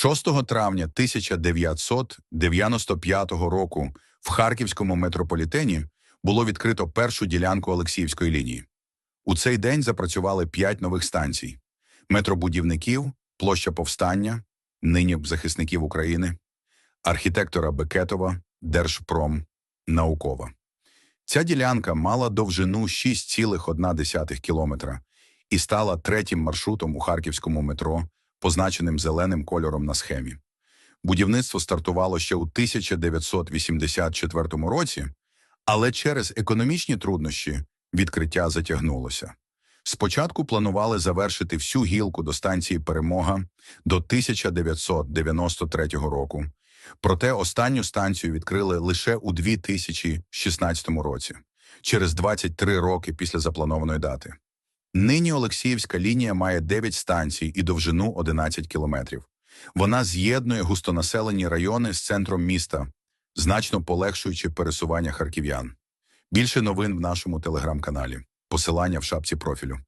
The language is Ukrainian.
6 травня 1995 року в Харківському метрополітені було відкрито першу ділянку Олексіївської лінії. У цей день запрацювали п'ять нових станцій: метробудівників, площа повстання, нині захисників України, архітектора Бекетова, Держпром, наукова. Ця ділянка мала довжину 6,1 кілометра і стала третім маршрутом у харківському метро, позначеним зеленим кольором на схемі. Будівництво стартувало ще у 1984 році, але через економічні труднощі відкриття затягнулося. Спочатку планували завершити всю гілку до станції Перемога до 1993 року, проте останню станцію відкрили лише у 2016 році, через 23 роки після запланованої дати. Нині Олексіївська лінія має 9 станцій і довжину 11 кілометрів. Вона з'єднує густонаселені райони з центром міста, значно полегшуючи пересування харків'ян. Більше новин в нашому телеграм-каналі. Посилання в шапці профілю.